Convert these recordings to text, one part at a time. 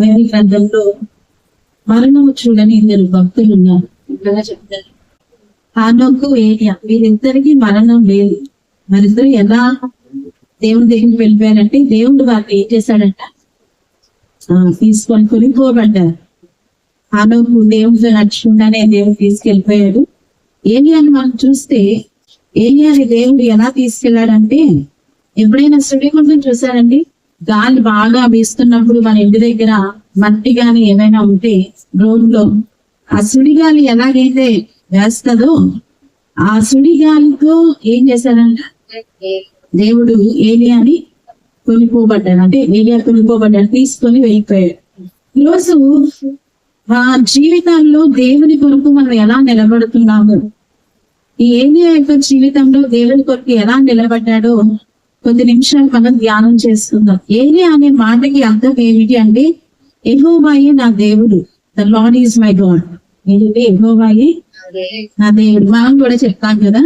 వేరే గ్రంథంలో మరణము చూడని ఇద్దరు భక్తులు ఉన్నారు ఇక్కడ చెప్తారు హానోకు ఏలియా. వీరిద్దరికి మరణం లేదు. మరిద్దరు ఎలా దేవుని దగ్గరికి వెళ్ళిపోయారంటే దేవుడు వారిని ఏం చేశాడంట? ఆ, తీసుకొని కొనిపోబడ్డారు. హానోకు దేవుడితో నడుచుకుండానే దేవుడు తీసుకెళ్ళిపోయాడు. ఏలియాని మనం చూస్తే ఏలియాని దేవుడు ఎలా తీసుకెళ్ళాడంటే ఎప్పుడైనా సుడిగుండం చూసారండి గాలి బాగా వీస్తున్నప్పుడు మన ఇంటి దగ్గర మట్టి గాని ఏమైనా ఉంటే రోడ్లో ఆ సుడిగాలి ఎలాగైతే వేస్తుందో ఆ సుడిగాలితో ఏం చేశారంట? దేవుడు ఏలియాని కొనిపోబడ్డాడు. అంటే ఏలియా కొనిపోబడ్డాడు తీసుకొని వెళ్ళిపోయాడు. ఈరోజు మా జీవితాల్లో దేవుని కొరకు మనం ఎలా నిలబడుతున్నాము? ఈ ఏలియా యొక్క జీవితంలో దేవుని కొరకు ఎలా నిలబడ్డాడో కొద్ది నిమిషాలు మనం ధ్యానం చేసుకుందాం ఏరియా అనే మాటకి అర్థం ఏమిటి అంటే ఎహోబాయి నా దేవుడు. The lord is my god ఏంటంటే ఎహోబాయి నా దేవుడు. మనం కూడా చెప్తాం కదా.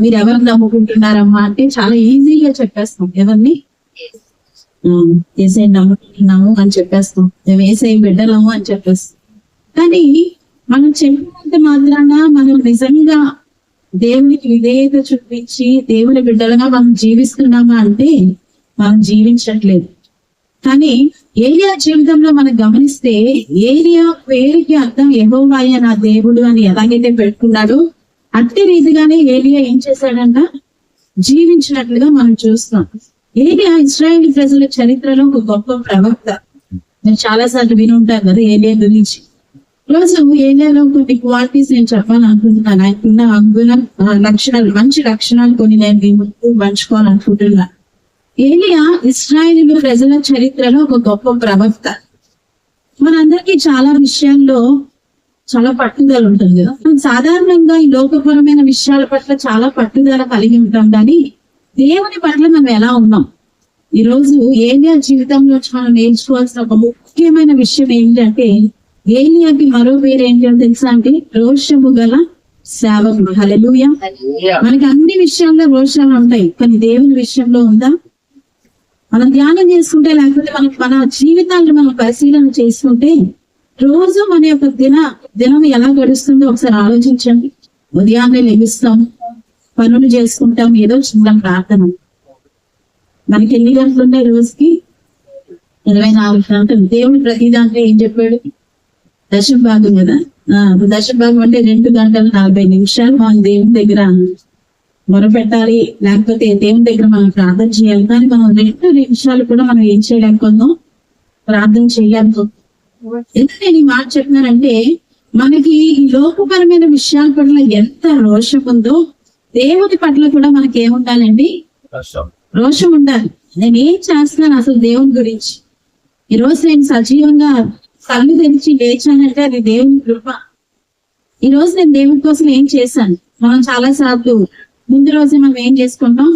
మీరు ఎవరు నమ్ముకుంటున్నారమ్మా అంటే చాలా ఈజీగా చెప్పేస్తాం. ఎవరిని? ఏసై నమ్ముకుంటున్నాము అని చెప్పేస్తాం. మేము ఏసై బిడ్డలము అని చెప్పేస్తాం. కానీ మనం చెప్పినంత మాత్రాన మనం నిజంగా దేవునికి విధేయత చూపించి దేవుని బిడ్డలుగా మనం జీవిస్తున్నామా అంటే మనం జీవించట్లేదు. కానీ ఏలియా జీవితంలో మనం గమనిస్తే ఏలియా పేరుకి అర్థం యెహోవాయ నా దేవుడు అని ఎలాగైతే పెట్టుకున్నాడో అట్టి రీతిగానే ఏలియా ఏం చేశాడంట? జీవించినట్లుగా మనం చూస్తాం ఏలియా ఇస్రాయేల్ ప్రజల చరిత్రలో ఒక గొప్ప ప్రవక్త. నేను చాలా సార్లు విని ఉంటాను కదా ఏలియా గురించి. రోజు ఏలియాలో కొన్ని క్వాలిటీస్ నేను చెప్పాలనుకుంటున్నాను ఆయనకున్న గుణ లక్షణాలు మంచి లక్షణాలు కొన్ని నేను మీ ముందు పంచుకోవాలనుకుంటున్నాను ఏలియా ఇస్రాయేల్ ప్రజల చరిత్రలో ఒక గొప్ప ప్రవక్త. మనందరికీ చాలా విషయాల్లో చాలా పట్టుదల ఉంటుంది. కదా మనం సాధారణంగా ఈ లోకపరమైన విషయాల పట్ల చాలా పట్టుదల కలిగి ఉంటాం. కానీ దేవుని పట్ల మనం ఎలా ఉన్నాం? ఈ రోజు ఏలియా జీవితంలో చాలా నేర్చుకోవాల్సిన ఒక ముఖ్యమైన విషయం ఏంటంటే ఏలియాకి మరో పేరు ఏంటి అని తెలుసా అంటే రోషము గల సేవకుడు. హల్లెలూయా. మనకి అన్ని విషయాల్లో రోషాలు ఉంటాయి కానీ దేవుని విషయంలో ఉందా? మనం ధ్యానం చేసుకుంటే లేకపోతే మన మన జీవితాలను మనం పరిశీలన చేసుకుంటే రోజు మన యొక్క దిన దినం ఎలా గడుస్తుందో ఒకసారి ఆలోచించండి. ఉదయాన్నే లెగుస్తాం పనులు చేసుకుంటాం ఏదో చిన్న ప్రార్థన. మనకి ఎన్ని గంటలు ఉన్నాయి రోజుకి? ఇరవై నాలుగు గంటలు. దేవుడు ప్రతి దాంట్లో ఏం చెప్పాడు? దశం భాగం కదా దశం భాగం అంటే రెండు గంటలు నలభై నిమిషాలు మనం దేవుని దగ్గర మొరపెట్టాలి. లేకపోతే దేవుని దగ్గర మనం ప్రార్థన చేయాలి. కానీ మనం రెండు నిమిషాలు కూడా మనం ఏం చేయలేకపోతున్నాం? ప్రార్థన చేయాలి ఎందుకు నేను ఈ మాట చెప్తున్నానంటే మనకి ఈ లోకపరమైన విషయాల పట్ల ఎంత రోషం ఉందో దేవుని పట్ల కూడా మనకి ఏముండాలండి? రోషం ఉండాలి. నేను ఏం చేస్తున్నాను అసలు దేవుని గురించి? ఈ రోజు నేను సజీవంగా కళ్ళు తెరిచి లేచానంటే అది దేవుని కృప. ఈ రోజు నేను దేవుని కోసం ఏం చేశాను? మనం చాలా సార్లు ముందు రోజే మనం ఏం చేసుకుంటాం?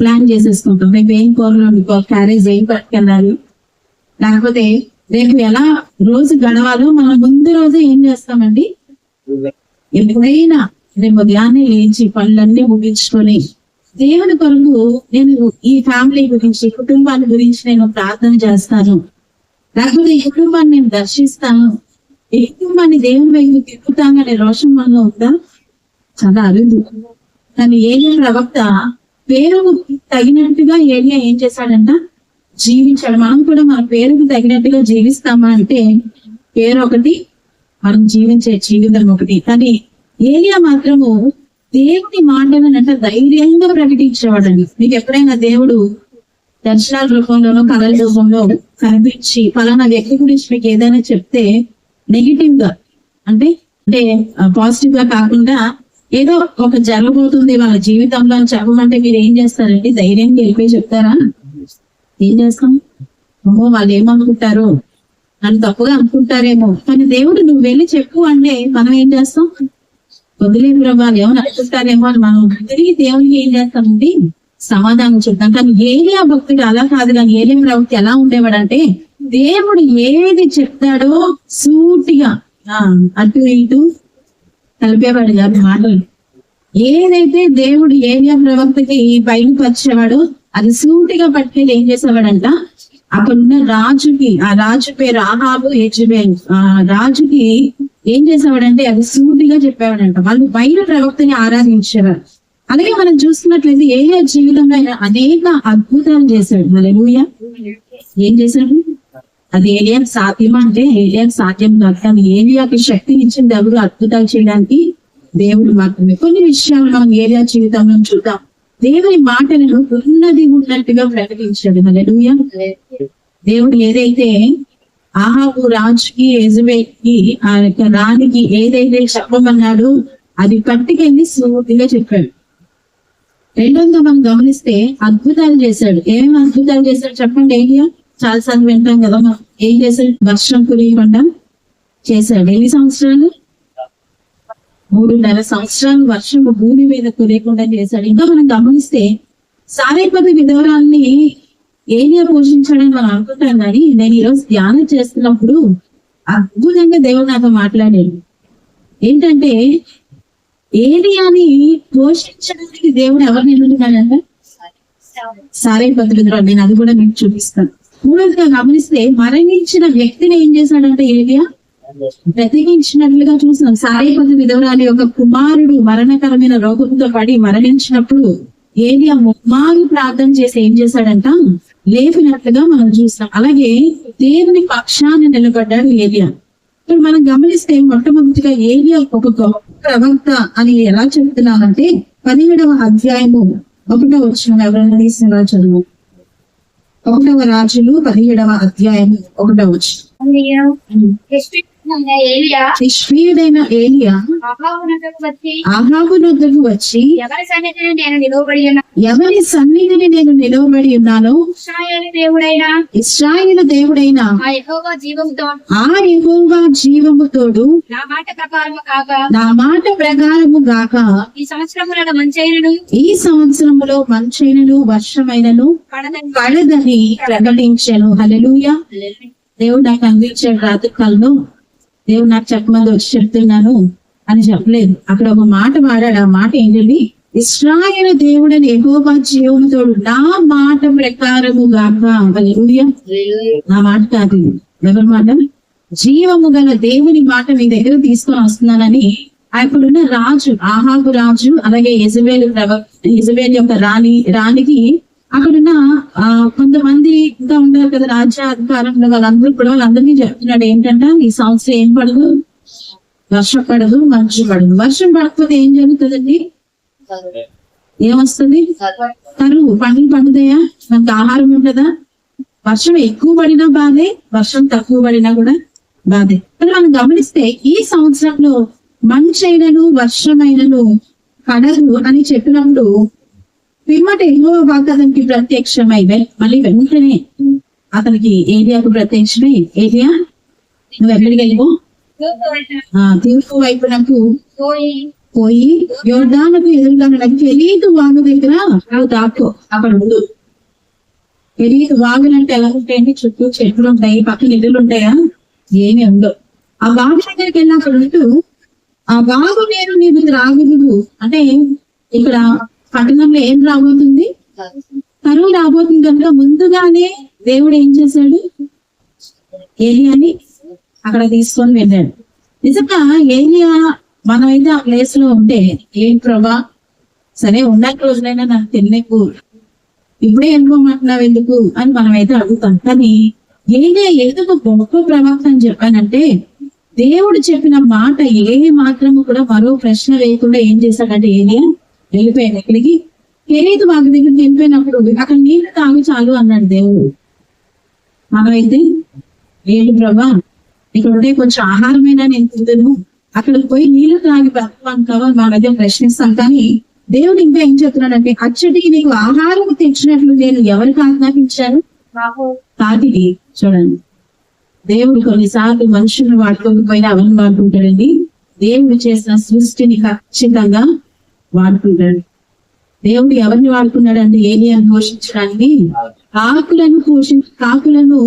ప్లాన్ చేసేసుకుంటాం. రేపు ఏం కూరలో క్యారేజ్ ఏం పట్టుకెళ్ళాలి? లేకపోతే రేపు ఎలా రోజు గడవాలో మనం ముందు రోజే ఏం చేస్తామండి? ఎప్పుడైనా రేపు ఉదయాన్నే లేచి పనులన్నీ ముగించుకొని దేవుని కొరకు నేను ఈ ఫ్యామిలీ గురించి కుటుంబాల గురించి నేను ప్రార్థన చేస్తాను. రఘుడు ఈ కుటుంబాన్ని నేను దర్శిస్తాను ఈ కుటుంబాన్ని దేవుని వైపు తిప్పుతాననే అనే రోషం మనలో ఉందా? చాలా అరుదు. కానీ ఏలియా ప్రవక్త పేరుకు తగినట్టుగా ఏలియా ఏం చేశాడంట? జీవించాడు. మనం కూడా మన పేరుకు తగినట్టుగా జీవిస్తామా అంటే పేరు ఒకటి మనం జీవించే జీవితం ఒకటి. కానీ ఏలియా మాత్రము దేవుని మాటలను అంటే ధైర్యంగా ప్రకటించేవాడండి మీకు ఎప్పుడైనా దేవుడు దర్శనాల రూపంలోనో కళల రూపంలో కనిపించి ఫలానా వ్యక్తి గురించి మీకు ఏదైనా చెప్తే నెగిటివ్గా అంటే అంటే పాజిటివ్గా కాకుండా ఏదో ఒక జరగబోతుంది వాళ్ళ జీవితంలో అని చెప్పమంటే మీరు ఏం చేస్తారండి? ధైర్యంగా వెళ్ళిపోయి చెప్తారా? ఏం చేస్తాం? అమ్మో వాళ్ళు ఏమనుకుంటారు? నన్ను తప్పుగా అనుకుంటారేమో. కానీ దేవుడు నువ్వు వెళ్ళి చెప్పు అంటే మనం ఏం చేస్తాం? వదిలే ప్రభావం ఏమని అనుకుంటారేమో అని మనం తిరిగి దేవునికి ఏం చేస్తామండి? సమాధానం చెప్తాం. కానీ ఏలియా భక్తుడు అలా కాదు. కానీ ఏలియా ప్రవక్తి ఎలా ఉండేవాడంటే దేవుడు ఏది చెప్తాడో సూటిగా ఆ, అటు ఇటు కలిపేవాడు కాదు మాటలు. ఏదైతే దేవుడు ఏలియా ప్రవక్తకి బయలుపరిచేవాడో అది సూటిగా పట్టుకెళ్ళి ఏం చేసేవాడంట అక్కడున్న రాజుకి ఆ రాజు పేరు ఆహాబు ఏజుబే ఆ రాజుకి ఏం చేసేవాడంటే అది సూటిగా చెప్పేవాడంట. వాళ్ళు బయలు ప్రవక్తని ఆరాధించేవారు. అలాగే మనం చూసుకున్నట్లయితే ఏ జీవితంలో ఆయన అనేక అద్భుతాలు చేశాడు. హల్లెలూయా. ఏం చేశాడు? అది ఏలియాకి సాధ్యమా అంటే ఏలియాకి సాధ్యం కాదు. కానీ ఏలియాకి శక్తి ఇచ్చింది ఎవరు? అద్భుతాలు చేయడానికి దేవుడు మాత్రమే. కొన్ని విషయాలు మనం ఏలియా జీవితంలో చూద్దాం. దేవుని మాటలను ఉన్నది ఉన్నట్టుగా ప్రకటించాడు. హల్లెలూయా. దేవుడు ఏదైతే ఆహాబు రాజుకి యజబేల్కి ఆ యొక్క రాణికి ఏదైతే చెప్పమన్నాడో అది పట్టుకెళ్ళి సూటిగా చెప్పాడు. రెండోగా మనం గమనిస్తే అద్భుతాలు చేశాడు. ఏమేమి అద్భుతాలు చేశాడు చెప్పండి ఏలియా? చాలా సార్లు వింటాం కదా మనం. ఏం చేశాడు? వర్షం కురియకుండా చేశాడు. ఎన్ని సంవత్సరాలు? మూడున్నర సంవత్సరాలు వర్షం భూమి మీద కురియకుండా చేశాడు. ఇంకా మనం గమనిస్తే సారైపతి విధవరాల్ని ఏలియా పోషించాడని మనం అనుకుంటాం కానీ నేను ఈరోజు ధ్యానం చేస్తున్నప్పుడు అద్భుతంగా దేవుడు నాతో మాట్లాడాడు. ఏంటంటే ఏలియాని పోషించడానికి దేవుడు ఎవరిని ఎన్నుకున్నాడంటే సారేపతి విధవరాలు నేను అది కూడా మీకు చూపిస్తాను. మూడవదిగా గమనిస్తే మరణించిన వ్యక్తిని ఏం చేశాడంటే ఏలియా? బ్రతికించినట్లుగా చూసినాం సారేపతి విధవరాలి యొక్క కుమారుడు మరణకరమైన రోగంతో పడి మరణించినప్పుడు ఏలియా ముమ్మారు ప్రార్థన చేసి ఏం చేశాడంట? లేపినట్లుగా మనం చూస్తాం అలాగే దేవుని పక్షాన్ని నిలబడ్డాడు ఏలియా. ఇప్పుడు మనం గమనిస్తే మొట్టమొదటిగా ఏలియా ఒక గొప్ప ప్రవక్త అని ఎలా చెప్తున్నామంటే పదిహేడవ అధ్యాయము ఒకటో వచ్చిన ఎవరైనా తీసిన చదువు. ఒకటవ రాజులు పదిహేడవ అధ్యాయము ఒకటో వచ్చిన నిష్క్రియుడైన ఏలియా. వచ్చి ఎవరి సన్నిధిని నేను నిలువబడి ఎవరి సన్నిధిని నేను నిలవబడి ఉన్నానో? దేవుడైన? ఇస్రాయేల్ దేవుడైన? ఆ యెహోవా జీవంతో ఆ యెహోవా జీవము తోడు నా మాట ప్రకారము కాక. నా మాట ప్రకారము గాక ఈ సంవత్సరములను మంచైనను? ఈ సంవత్సరములో మంచైనను వర్షమైనను పడదని? ప్రకటించాను. హల్లెలూయా. దేవుడు నాకు అందించాడు రాత్రి కాలంలో దేవుడు నాకు చెప్పమంది వచ్చి చెప్తున్నాను అని చెప్పలేదు. అక్కడ ఒక మాట వాడాడు ఆ మాట ఏంటండి ఇస్రాయల దేవుడని ఎగోబా జీవముతోడు నా మాట ప్రకారము గాక. నా మాట కాదు. ఎవరి మాట? జీవము గల దేవుని మాట మీ దగ్గర తీసుకొని వస్తున్నానని అక్కడున్న రాజు ఆహాబు రాజు అలాగే యజబేలు ప్రవ యజబేల్ యొక్క రాణి రాణికి అక్కడున్న ఆ కొంతమంది ఇంకా ఉంటారు కదా రాజ్య అధికారంలో వాళ్ళందరూ కూడా వాళ్ళందరినీ చెప్తున్నాడు. ఏంటంటే ఈ సంవత్సరం ఏం పడదు? వర్షం పడదు మంచు పడదు. వర్షం పడకపోతే ఏం జరుగుతుందండి? ఏమొస్తుంది? కరువు. పంటలు పండుతాయా? మనకు ఆహారం ఉండదా? వర్షం ఎక్కువ పడినా బాధే వర్షం తక్కువ పడినా కూడా బాధే. కానీ మనం గమనిస్తే ఈ సంవత్సరంలో మంచైనను వర్షమైనను పడదు అని చెప్పినప్పుడు పిమ్మట ఎన్నో అతనికి ప్రత్యక్షమై మళ్ళీ వెంటనే అతనికి ఏరియాకు ప్రత్యక్షమై ఏరియా నువ్వు ఎక్కడికి వెళ్ళిపో? ఆ తూర్పు వైపునకు పోయి. పోయి యోర్దానకు ఎదురుగా కెరీతు వాగు దగ్గర. నువ్వు దాక్కో అక్కడ ఉండు. కెరీతు వాగులు అంటే ఎలా ఉంటాయండి చుట్టూ చెట్లు ఉంటాయి పక్కన ఇల్లులు ఉంటాయా? ఏమీ ఉండవు. ఆ వాగు దగ్గరికి వెళ్ళి అక్కడ ఉంటూ ఆ వాగు నేను నీకు త్రాగుదు అంటే ఇక్కడ పట్టణంలో ఏం రాబోతుంది? కరువు రాబోతుంది కనుక ముందుగానే దేవుడు ఏం చేశాడు? ఏలియాని అక్కడ తీసుకొని వెళ్ళాడు. నిజంగా ఏలియా మనమైతే ఆ ప్లేస్లో ఉంటే ఏం ప్రభా? సరే ఉన్న రోజులైనా నాకు తెలియకు. ఇప్పుడే అనుకోమంటున్నావు ఎందుకు? అని మనమైతే అడుగుతాం. కానీ ఏలియా ఏదో గొప్ప ప్రవక్త అని చెప్పానంటే దేవుడు చెప్పిన మాట ఏ మాత్రము కూడా మరో ప్రశ్న వేయకుండా ఏం చేశాడంటే ఏలియా వెళ్ళిపోయాను ఎక్కడికి? కెరీతు వాకి దగ్గరికి వెళ్ళిపోయినప్పుడు. అక్కడ నీళ్ళు తాగు చాలు అన్నాడు దేవుడు. మనమైతే ఏంటి ప్రభా? ఇక్కడ ఉండే కొంచెం ఆహారమైనా నేను తిందును అక్కడికి పోయి నీళ్ళు తాగి బ్రతకంటావా మా మధ్య ప్రశ్నిస్తాం కానీ దేవుడు ఇంకా ఏం చెప్తున్నాడంటే అచ్చటికి నీకు ఆహారం తెచ్చినట్లు నేను ఎవరికి ఆజ్ఞాపించాను? నాకు తాటికి చూడండి. దేవుడు కొన్నిసార్లు మనుషులను వాడుకోకపోయినా అవన్నీ వాడుకుంటాడండి దేవుడు చేసిన సృష్టిని ఖచ్చితంగా వాడుకున్నాడు దేవుడు ఎవరిని వాడుకున్నాడు వాడుకున్నాడంటే ఏలియాను పోషించడానికి. కాకులను పోషి కాకులను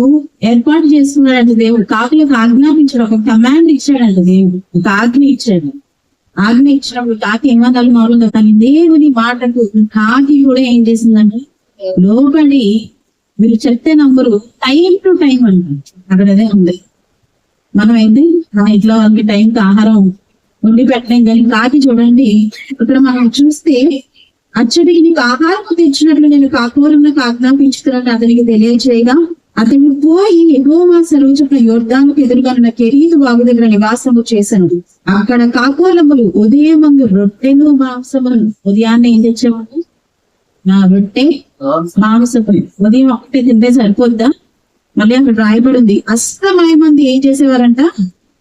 ఏర్పాటు చేస్తున్నాడు దేవుడు. కాకులకు ఆజ్ఞాపించాడు ఒక కమాండ్ ఇచ్చాడంట దేవుడు. ఒక ఆజ్ఞ ఇచ్చాడు. ఆజ్ఞ ఇచ్చినప్పుడు కాకి ఏమన్నాడు మామూలుగా కానీ దేవుని మాటకు కాకి కూడా ఏం చేసిందంటే లోబడి మీరు చెప్తే నంబరు టైం టు టైం అంటారు అక్కడ అదే ఉంది. మనం ఏంటి? ఇంట్లో వాళ్ళకి టైంకి ఆహారం వండి పెట్టలేం. కానీ కాకి చూడండి ఇక్కడ మనం చూస్తే అచ్చడికి నీకు ఆహారం తెచ్చినట్లు నేను కాకూరంలో ఆజ్ఞాపించుతున్నాను అతనికి తెలియచేయగా అతను పోయి ఎగోమా సెలవు చెప్పిన యోర్ధానికి ఎదురుగా ఉన్న కెరీతు బాగు దగ్గర నివాసము చేశాను అక్కడ కాకోలములు ఉదయమందు రొట్టెలు మాంసములు ఉదయాన్నే ఏం తెచ్చేవాడు నా రొట్టె మాంసము ఉదయం ఒకటి తింటే సరిపోద్దా? మళ్ళీ అక్కడ రాయబడి ఉంది. అస్తమయ మంది ఏం చేసేవారంట?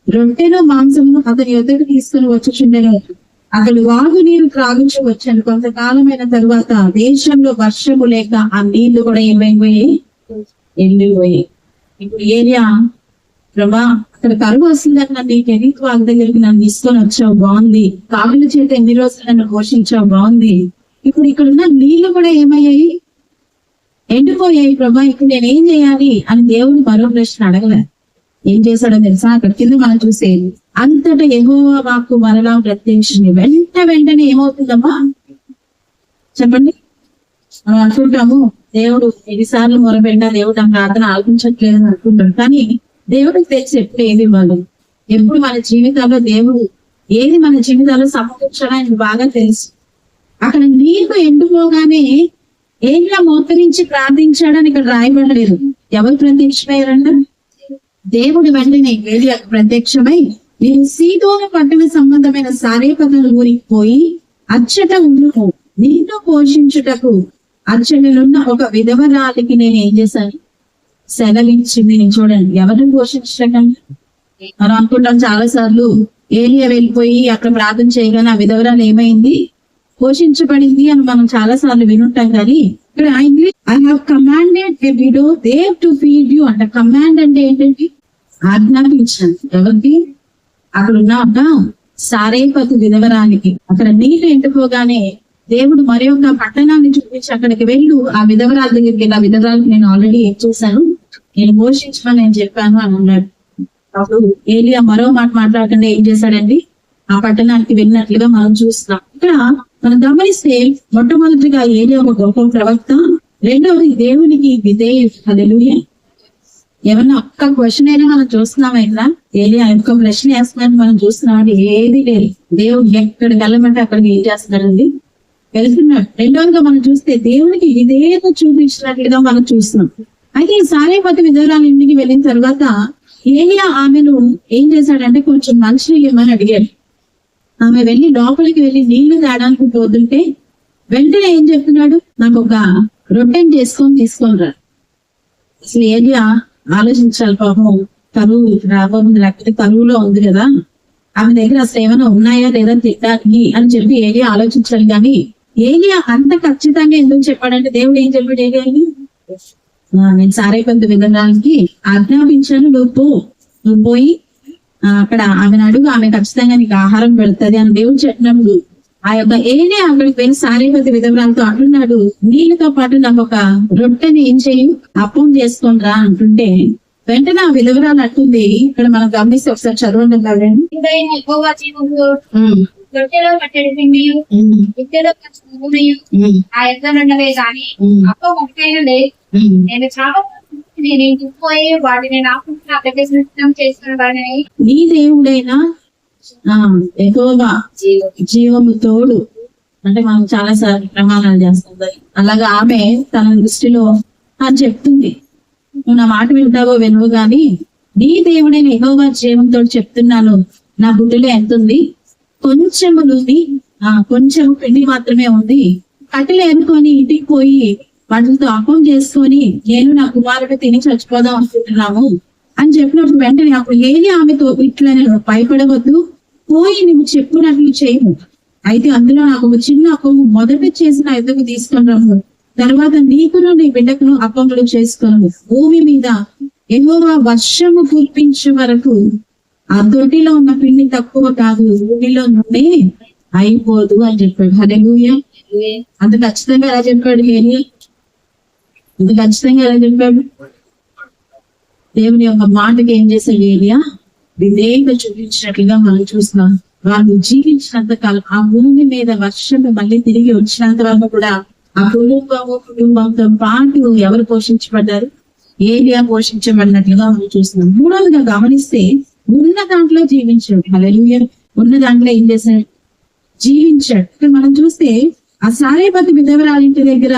రొట్టెను మాంసమును అతని ఎదురు తీసుకుని వచ్చుచుండెను. అతడు వాగు నీరు త్రాగుచు వచ్చాను. కొంతకాలమైన తరువాత దేశంలో వర్షము లేక ఆ నీళ్ళు కూడా ఏమైపోయాయి ఎండిపోయాయి ఇప్పుడు ఏరియా ప్రభా అక్కడ కరువు వస్తుందని నన్ను ఈ కెరీత్ వాగ్ దగ్గరికి నన్ను తీసుకొని వచ్చావు. బాగుంది. కాకుల చేత ఎన్ని రోజులు నన్ను పోషించావు? బాగుంది. ఇప్పుడు ఇక్కడ ఉన్న నీళ్ళు కూడా ఏమయ్యాయి? ఎండిపోయాయి ప్రభా. ఇప్పుడు నేను ఏం చేయాలి అని దేవుని మరో ప్రశ్న అడగలే ఏం చేశాడో తెలుసా? అక్కడ కింద మనం చూసే అంతటా ఎహోవా వాక్కు మరలా ప్రత్యక్షింది వెంట వెంటనే ఏమవుతుందమ్మా? చెప్పండి. మనం అనుకుంటాము. దేవుడు ఎన్నిసార్లు మొరపెట్టినా దేవుడు ఆ ప్రార్థన ఆలోచించట్లేదు అని అనుకుంటాం కానీ దేవుడికి తెలిసి ఎప్పుడు ఏది ఇవ్వాలి. ఎప్పుడు మన జీవితాల్లో దేవుడు ఏది మన జీవితాల్లో సమకూర్చడానికి బాగా తెలుసు. అక్కడ నీకు ఎండిపోగానే ఏంలా మోకరించి ప్రార్థించాడని ఇక్కడ రాయబడలేదు. ఎవరు ప్రత్యక్షమయ్యారంటే దేవుడు వెంటనే ఏలియాకు ప్రత్యక్షమై నేను సీతోన పట్టణ సంబంధమైన సారేపదల ఊరికి పోయి అచ్చట ఉండును నిన్ను పోషించుటకు అచ్చటలున్న ఒక విధవరాలికి నేను ఏం చేశాను? సెలవిచ్చింది. నేను చూడండి ఎవరిని పోషించకండి మనం అనుకుంటాం చాలా సార్లు ఏలియా వెళ్ళిపోయి అక్కడ ప్రార్థన చేయగానే ఆ విధవరాలు ఏమైంది? పోషించబడింది అని మనం చాలా సార్లు వినుంటాం కానీ ఇక్కడ English I have commanded a widow there to feed you అంట. కమాండ్ అంటే ఏంటంటే ఆజ్ఞాపించాను ఎవరికి అక్కడ ఉన్న ఒక సారేపతి విధవరానికి అక్కడ నీళ్ళు ఎండిపోగానే దేవుడు మరి ఒక పట్టణాన్ని చూపించి అక్కడికి వెళ్ళు. ఆ విధవరాల దగ్గరికి వెళ్ళి ఆ విధవరాలకు నేను ఆల్రెడీ ఏం చేశాను. నేను పోషించమని నేను చెప్పాను అని అన్నాడు. అప్పుడు ఏలియా మరో మాట మాట్లాడకుండా ఏం చేశాడండి? ఆ పట్టణానికి వెళ్ళినట్లుగా మనం చూస్తున్నాం. ఇక్కడ మనం గమనిస్తే మొట్టమొదటిగా ఏలియా ఒక గొప్ప ప్రవక్త. రెండవది దేవునికి విధేయ అది ఏమన్నా ఒక్క క్వశ్చన్ అయినా మనం చూస్తున్నామైనా ఇలా ఏది ఒక్క ప్రశ్న వేస్తున్నాడు మనం చూస్తున్నాం ఏది లేదు. దేవుడు ఎక్కడికి వెళ్ళమంటే అక్కడికి ఏం చేస్తున్నాడండి? వెళ్తున్నాడు. రెండవదిగా మనం చూస్తే దేవునికి ఇదేదో చూపించినట్లుగా మనం చూస్తున్నాం. అయితే ఈ సారేపతి విధవరాలు ఇంటికి వెళ్ళిన తర్వాత ఏలియా ఆమెను ఏం చేశాడంటే కొంచెం మనుషులు ఇవ్వమని అడిగాడు ఆమె వెళ్ళి లోపలికి వెళ్ళి నీళ్ళు తేడానికి పోతుంటే వెంటనే ఏం చెప్తున్నాడు? నాకు ఒక రొట్టెని చేసుకొని తీసుకొని రా. అసలు ఏలియా ఆలోచించాలి పాపం. కరువు రాబోతుంది లేకపోతే కరువులో ఉంది కదా. ఆమె దగ్గర అసలు ఏమైనా ఉన్నాయా లేదా తిట్టడానికి అని చెప్పి ఏలియా ఆలోచించాలి కానీ ఏలియా అంత ఖచ్చితంగా ఎందుకు చెప్పాడంటే దేవుడు ఏం చెప్పాడు ఏలియాని ఆ, నేను సారైపంత విధానానికి ఆజ్ఞాపించాను నువ్వు పో. నువ్వు పోయి అక్కడ ఆమెను అడుగు ఆమె ఖచ్చితంగా నీకు ఆహారం పెడుతుంది అని దేవుడు చెప్పినప్పుడు ఆ యొక్క ఏనే అక్కడికి వెళ్ళి సారేపతి విధవరాలతో అంటున్నాడు. నీళ్ళతో పాటు నాకు ఒక రొట్టెని ఏం చేయు? అప్పం చేసుకొని రా అంటుంటే వెంటనే ఆ విధవరాలు అంటుంది. ఇక్కడ మనం గమనిస్తే ఒకసారి చదవండి రొట్టెలో పిండియు నూనెయు ఆ గాని అప్ప ఒకటైన. నేను చాలా నేను ఇంటిపోయి వాటిని నాకు అక్కడికి సిద్ధం చేసుకున్న వాడిని. నీ దేవుడైనా ఎక్కువగా జీవము తోడు అంటే మనం చాలా సార్లు ప్రమాణాలు చేస్తుంది అలాగా ఆమె తన దృష్టిలో అని చెప్తుంది. నువ్వు నా మాట వింటావో వినవు గాని నీ దేవుడైన ఎక్కువగా జీవంతో చెప్తున్నాను. నా గుడ్డులో ఎంత ఉంది? కొంచెము నూనె ఆ కొంచెం పిండి మాత్రమే ఉంది. కట్టెలు ఏరుకొని ఇంటికి పోయి వాటితో అపం చేసుకొని నేను నా కుమారుడు తిని చచ్చిపోదాం అనుకుంటున్నాము అని చెప్పినప్పుడు వెంటనే అప్పుడు ఏది ఆమెతో ఇట్లా భయపడవద్దు. పోయి నువ్వు చెప్పినట్లు చేయము అయితే అందులో నాకు ఒక చిన్న అప్పము మొదట చేసిన ఎందుకు తీసుకున్నాము తర్వాత నీకును నీ బిడ్డకును అప్పములు చేసుకున్నాము భూమి మీద ఎగోవా వర్షము కురిపించే వరకు ఆ దొడ్డిలో ఉన్న పిండి తక్కువ కాదు భూమిలో నుండి అయిపోదు అని చెప్పాడు. హల్లెలూయా. అంత ఖచ్చితంగా ఎలా చెప్పాడు ఏరియా అంత ఖచ్చితంగా ఎలా చెప్పాడు? దేవుని యొక్క మాటకి ఏం చేశాడు ఏరియా విధేయత చూపించినట్లుగా మనం చూస్తున్నాం. వాళ్ళు జీవించినంత కాలం ఆ భూమి మీద వర్షం మళ్ళీ తిరిగి వచ్చినంత వరకు కూడా ఆ కుటుంబము కుటుంబంతో పాటు ఎవరు పోషించబడ్డారు? ఏరియా పోషించబడినట్లుగా మనం చూస్తున్నాం. మూడవదిగా గమనిస్తే ఉన్న దాంట్లో జీవించాడు. హల్లెలూయా. ఉన్న దాంట్లో ఏం చేశాడు? జీవించాడు. ఇక్కడ మనం చూస్తే ఆ సారేపతి విధవరాలింటి దగ్గర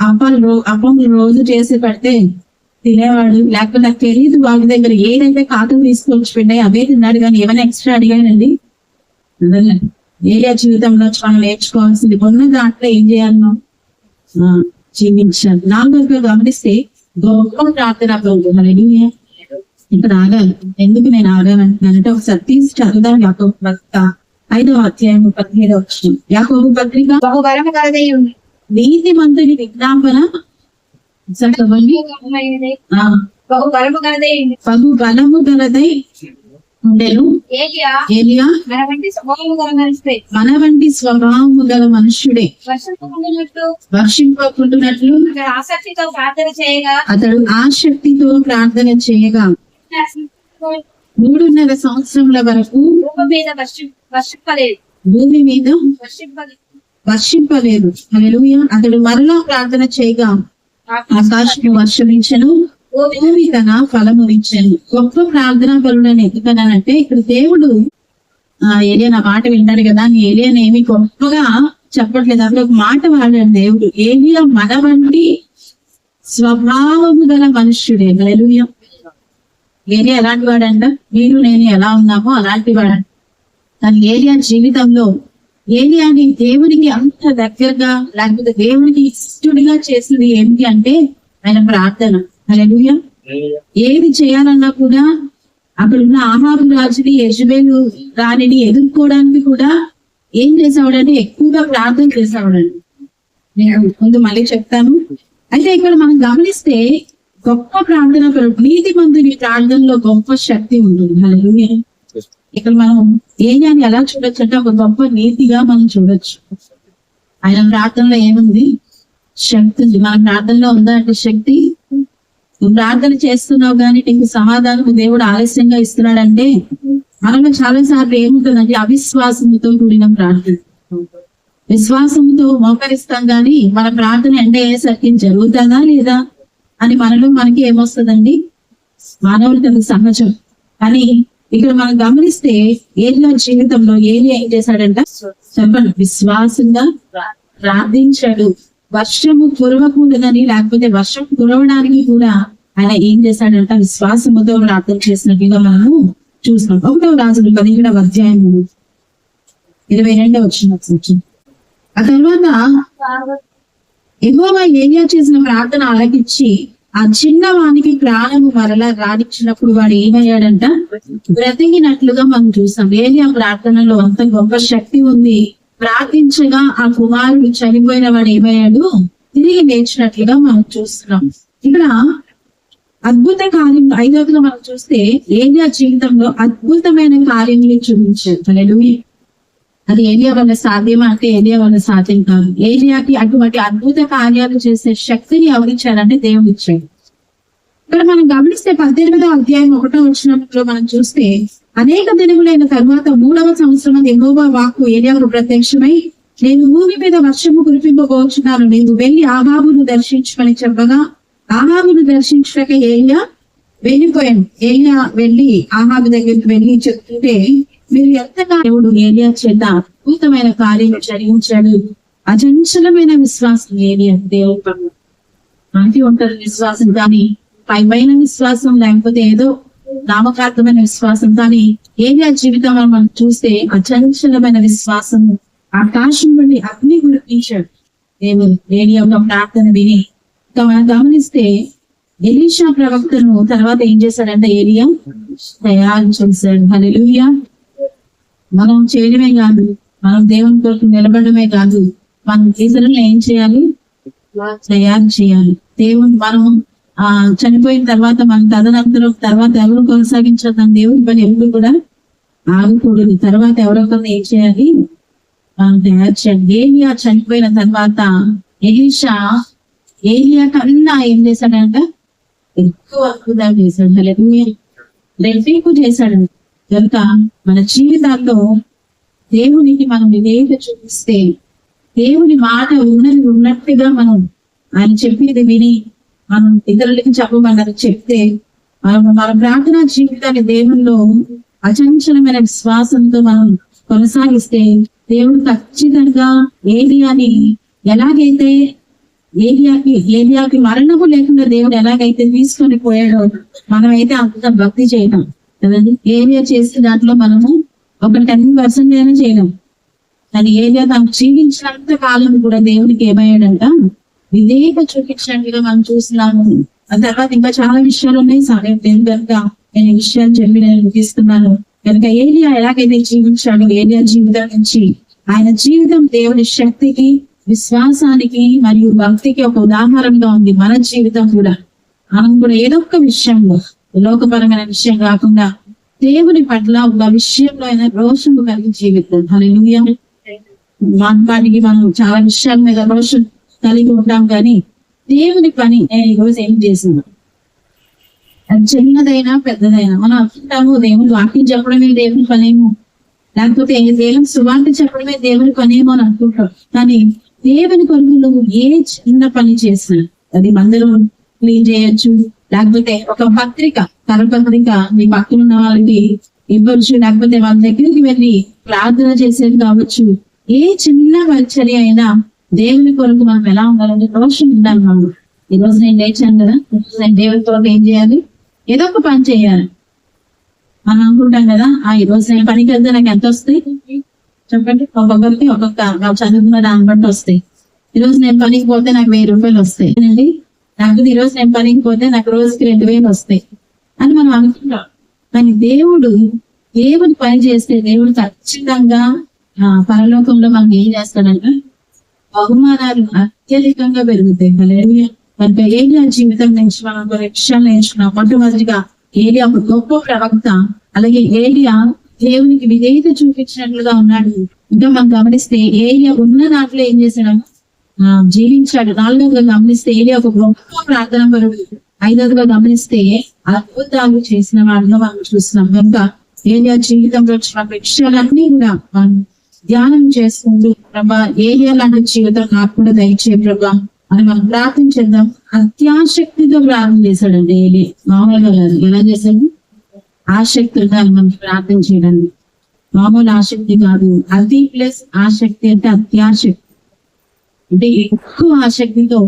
అప్పాలు రో అప్పం రోజు చేసి పెడితే తినేవాడు. లేకపోతే నాకు తెలియదు వాళ్ళ దగ్గర ఏదైతే కాకులు తీసుకొచ్చి పెట్టాయి అవే తిన్నాడు కానీ ఏమైనా ఎక్స్ట్రా అడిగానండి. ఏరియా జీవితంలో మనం నేర్చుకోవాల్సింది. ఉన్న దాంట్లో ఏం చేయాలి మనం? ఆ, జీవించాలి. నాలుగోగా గమనిస్తే గొప్ప ప్రార్థన. ఇక్కడ ఆగాలి. ఎందుకు నేను ఆగానంటున్నానంటే ఒకసారి తీసి చదువుదాం యాకోబు పత్రిక ఐదవ అధ్యాయం పదిహేడవ వచ్చిన యాకోబు పత్రిక నీతి మంతుని విజ్ఞాపన చదవండి. బహు బలము గలదై ఉండెను. ఏలియా? మన వంటి స్వభావము గల మనిషి మన వంటి స్వభావము గల మనుష్యుడే. వర్షింపకుంటున్నట్లు అతడు ఆసక్తితో ప్రార్థన చేయగా. అతడు ఆసక్తితో ప్రార్థన చేయగా మూడున్నర సంవత్సరముల వరకు రూపం మీద వర్షం వర్షింపలేదు. భూమి మీద వర్షింపలేదు. వర్షింపలేదు అతడు మరలా ప్రార్థన చేయగా ఆకాశము వర్షమించను భూమి తన ఫలమునిచ్చను. గొప్ప ప్రార్థన పరుడని ఎందుకన్నానంటే ఇక్కడ దేవుడు ఆ ఏలియా నా మాట వింటాడు కదా అని ఏలియాని ఏమి గొప్పగా చెప్పట్లేదు. అక్కడ ఒక మాట వాడాడు దేవుడు. ఏలియా మన వంటి స్వభావము గల మనుష్యుడే. హల్లెలూయా. ఏలియా ఎలాంటి వాడంట? మీరు నేను ఎలా ఉన్నామో అలాంటి వాడంట. తన ఏలియా జీవితంలో ఏలియాని దేవునికి అంత దగ్గరగా లేకపోతే దేవునికి ఇష్టడిగా చేసింది ఏమిటి అంటే ఆయన ప్రార్థన. హల్లెలూయా. ఏది చేయాలన్నా కూడా అక్కడ ఉన్న ఆహాబు రాజుని యజుబేలు రాణిని ఎదుర్కోవడానికి కూడా ఏం చేసేవాడంటే ఎక్కువగా ప్రార్థన చేసేవాడండి. నేను ముందు మళ్ళీ చెప్తాను. అయితే ఇక్కడ మనం గమనిస్తే గొప్ప ప్రార్థన నీతి మందుని ప్రార్థనలో గొప్ప శక్తి ఉంటుంది. హల్లెలూయా. ఇక్కడ మనం ఏలియాని ఎలా చూడొచ్చు? అంటే ఒక గొప్ప నీతిగా మనం చూడొచ్చు. ఆయన ప్రార్థనలో ఏముంది? శక్తి ఉంది. మన ప్రార్థనలో ఉందా? అంటే శక్తి. నువ్వు ప్రార్థన చేస్తున్నావు కానీ నీకు సమాధానం దేవుడు ఆలస్యంగా ఇస్తున్నాడంటే మనలో చాలా సార్లు ఏముంటుందంటే అవిశ్వాసంతో కూడిన ప్రార్థన. విశ్వాసంతో మోకరిస్తాం కానీ మన ప్రార్థన ఎండ అయ్యేసరికి జరుగుతుందా లేదా అని మనలో మనకి ఏమొస్తుందండి? మానవులకు సహజం కానీ ఇక్కడ మనం గమనిస్తే ఏలియా జీవితంలో ఏలియా ఏం చేశాడంట? చెప్పండి. విశ్వాసంగా ప్రార్థించాడు. వర్షము కురవకూడదని లేకపోతే వర్షం కురవడానికి కూడా ఆయన ఏం చేశాడంట? విశ్వాసముతో ప్రార్థన చేసినట్టుగా మనము చూస్తున్నాం ఒకటో రాజులు పదిహేడవ అధ్యాయము ఇరవై రెండవ వచ్చిన ఆ తర్వాత ఎగోవా ఏలియా చేసిన ప్రార్థన ఆలకించి ఆ చిన్నవానికి ప్రాణము మరలా రాణించినప్పుడు వాడు ఏమయ్యాడంట? బ్రతికినట్లుగా మనం చూసాం. ఏలియా ప్రార్థనలో అంత గొప్ప శక్తి ఉంది. ప్రార్థించగా ఆ కుమారుడు చనిపోయిన వాడు ఏమయ్యాడు? తిరిగి లేచినట్లుగా మనం చూస్తున్నాం. ఇక్కడ అద్భుత కార్యం ఐదవదిలో మనం చూస్తే ఏలియా జీవితంలో అద్భుతమైన కార్యములు చూపించారు అది ఏలియా వల్ల సాధ్యమా అంటే ఏలియా వల్ల సాధ్యం కాదు. ఏలియాకి అటువంటి అద్భుత కార్యాలు చేసే శక్తిని ఎవరిచ్చారంటే దేవుడు ఇచ్చాడు. ఇక్కడ మనం గమనిస్తే పద్దెనిమిదవ అధ్యాయం ఒకటో వచ్చినప్పుడు మనం చూస్తే అనేక దినములైన తర్వాత మూడవ సంవత్సరం ఎగోవా వాక్కు ఏలియాకు ప్రత్యక్షమై నేను భూమి మీద వర్షము కురిపింపబోచున్నాను. నేను వెళ్ళి ఆహాబును దర్శించమని చెప్పగా ఆహాబును దర్శించక ఏలియా వెళ్ళిపోయాను ఏలియా వెళ్ళి ఆహాబు దగ్గరికి వెళ్ళి చెప్తుంటే మీరు ఎంతగా దేవుడు ఏలియా చేత అద్భుతమైన కార్యం జరిగించాడు. అచంచలమైన విశ్వాసం ఏలియా దేవుడు పనులు మనకి ఉంటారు విశ్వాసం కానీ పైపైన విశ్వాసం లేకపోతే ఏదో నామకార్థమైన విశ్వాసం కానీ ఏలియా జీవితంలో మనం చూస్తే అచంచలమైన విశ్వాసం ఆకాశం నుండి అగ్ని గురిపించాడు. దేవుడు ఏలియా ఒక ప్రార్థన విని గమనిస్తే ఎలీషా ప్రవక్తను తర్వాత ఏం చేశాడంటే ఏలియా తయారు చేశాడు. హల్లెలూయా. మనం చేయడమే కాదు మనం దేవుని కొరకు నిలబడమే కాదు మనం ఇతరులను ఏం చేయాలి? తయారు చేయాలి. దేవుని మనం ఆ చనిపోయిన తర్వాత మన తదనంతరం తర్వాత ఎవరు కొనసాగించాలి దేవుని పని ఎప్పుడు కూడా ఆగకూడదు. తర్వాత ఎవరొకరిని ఏం చేయాలి? మనం తయారు చేయాలి. ఏలియా చనిపోయిన తర్వాత ఎలీషా ఏలియా కన్నా ఏం చేశాడంట? ఎక్కువ అద్భుతాలు చేశాడు. హల్లెలూయా. రెట్టింపు చేశాడు. కనుక మన జీవితాల్లో దేవునికి మనం విధేయత చూపిస్తే దేవుని మాట ఉన్నది ఉన్నట్టుగా మనం ఆయన చెప్పేది విని మనం ఇతరులకి చెప్పమన్నది చెప్తే మనం మన ప్రార్థనా జీవితాన్ని దేవుల్లో అచంచలమైన విశ్వాసంతో మనం కొనసాగిస్తే దేవుడు ఖచ్చితంగా ఏలియాని ఎలాగైతే ఏలియాకి ఏలియాకి మరణము లేకుండా దేవుడు ఎలాగైతే తీసుకొని పోయాడో మనమైతే అంత భక్తి చేయడం కదండి? ఏలియా చేసే దాంట్లో మనము ఒక టెన్ పర్సెంట్ అయినా చేయడం కానీ ఏలియా తాను జీవించినంత కాలం కూడా దేవుడికి ఏమయ్యాడంట? విధేయత చూపించినట్టుగా మనం చూస్తున్నాము. ఆ తర్వాత ఇంకా చాలా విషయాలు ఉన్నాయి. సమయం లేదు కనుక నేను విషయాలు చెప్పి నేను తీసుకున్నాను కనుక ఏలియా ఎలాగైతే జీవించాడు ఏలియా జీవితం నుంచి ఆయన జీవితం దేవుని శక్తికి విశ్వాసానికి మరియు భక్తికి ఒక ఉదాహరణగా ఉంది మన జీవితం కూడా. మనం కూడా ఏదో ఒక విషయంలో లోకపరమైన విషయం కాకుండా దేవుని పట్ల ఒక విషయంలో అయినా రోషము కలిగి జీవితం. హల్లెలూయా. మానవానికి మనం చాలా విషయాల మీద రోషం కలిగి ఉంటాం కానీ దేవుని పని నేను ఈరోజు ఏం చేసింది అది చిన్నదైనా పెద్దదైనా మనం అనుకుంటాము దేవుని వాక్యం చెప్పడమే దేవుని పనేమో. లేకపోతే దేవుని సువార్త చెప్పడమే దేవుని పనేమో అని అనుకుంటాం. కానీ దేవుని కొరకు నువ్వు ఏ చిన్న పని చేసినా అది మందిరం క్లీన్ చేయొచ్చు. లేకపోతే ఒక పత్రిక కరపత్రిక నీ పక్కన ఉన్న వాళ్ళకి ఇవ్వచ్చు. లేకపోతే వాళ్ళ దగ్గరికి వెళ్ళి ప్రార్థన చేసేది కావచ్చు. ఏ చిన్న చర్య అయినా దేవుని కొరకు మనం ఎలా ఉండాలంటే రోషన్ ఉండాలి మనం. ఈ రోజు నేను లేచాను కదా ఈ రోజు నేను దేవుని కొరకు ఏం చేయాలి? ఏదో ఒక పని చేయాలి. మనం అనుకుంటాం కదా ఆ ఈ రోజు నేను పనికి వెళ్తే నాకు ఎంత వస్తాయి? చెప్పండి? ఒక్కొక్కరికి ఒక్కొక్క వాళ్ళు చదువుకున్న దాన్ని బట్టి వస్తాయి. ఈ రోజు నేను పనికి పోతే నాకు వెయ్యి రూపాయలు వస్తాయి. అండి నాకు ఈ రోజు నేను పనికి పోతే నాకు రోజుకి రెండు వేలు వస్తాయి. అని మనం అనుకుంటాం. కానీ దేవుడు దేవుడు పని చేస్తే దేవుడు ఖచ్చితంగా ఆ పరలోకంలో మనం ఏం చేస్తాడంటే బహుమానాలు అత్యధికంగా పెరుగుతాయి. హల్లెలూయా. కనుక ఏలియా జీవితం నుంచి మనం విషయాలు నేర్చుకున్నాం. మొట్టమొదటిగా ఏలియా ఒక గొప్ప ప్రవక్త అలాగే ఏరియా దేవునికి విధేయత చూపించినట్లుగా ఉన్నాడు. ఇంకా మనం గమనిస్తే ఏలియా ఉన్న దాంట్లో ఏం చేశాడు? జీవించాడు. నాలుగవగా గమనిస్తే ఏలియా ఒక గొప్ప ప్రార్థన పరుడు. ఐదవగా గమనిస్తే అద్భుతాలు చేసిన వాడిగా మనం చూస్తున్నాం. కనుక ఏలియా జీవితంలో వచ్చిన విషయాలన్నీ కూడా మనం ధ్యానం చేసుకుంటూ ప్రభా ఏలియా లాంటి జీవితం నాకు కూడా దయచే ప్రభా అని మనం ప్రార్థన చేద్దాం. అత్యాశక్తితో ప్రార్థన చేశాడండి ఏలి మామూలుగా ఎలా చేశాడు? ఆసక్తిగా మనం ప్రార్థన చేయడానికి మామూలు ఆసక్తి కాదు. అతి ప్లస్ ఆసక్తి అంటే అత్యాశక్తి. అంటే ఎక్కువ ఆసక్తితో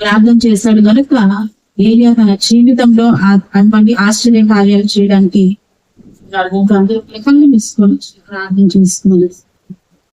ప్రార్థన చేశాడు కనుక ఏలియా తన జీవితంలో ఆ- అటువంటి ఆశ్చర్య కార్యాలు చేయడానికి ప్రార్థన చేసుకోవచ్చు